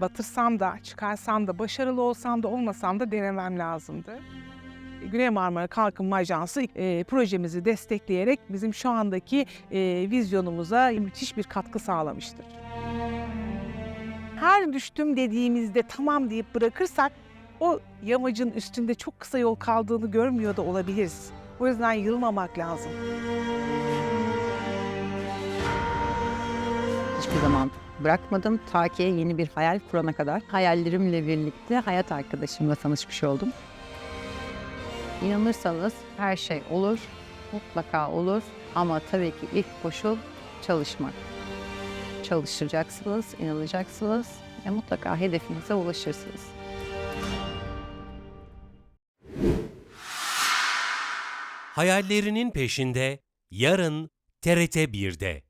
batırsam da, çıkarsam da, başarılı olsam da olmasam da denemem lazımdı. Güney Marmara Kalkınma Ajansı e, projemizi destekleyerek bizim şu andaki e, vizyonumuza müthiş bir katkı sağlamıştır. Her düştüm dediğimizde tamam deyip bırakırsak o yamacın üstünde çok kısa yol kaldığını görmüyor da olabiliriz. O yüzden yılmamak lazım. Hiçbir zaman bırakmadım ta ki yeni bir hayal kurana kadar. Hayallerimle birlikte hayat arkadaşımla tanışmış oldum. İnanırsanız her şey olur, mutlaka olur ama tabii ki ilk koşul çalışmak. Çalışacaksınız, inanacaksınız ve mutlaka hedefinize ulaşırsınız. Hayallerinin peşinde yarın TRT 1'de.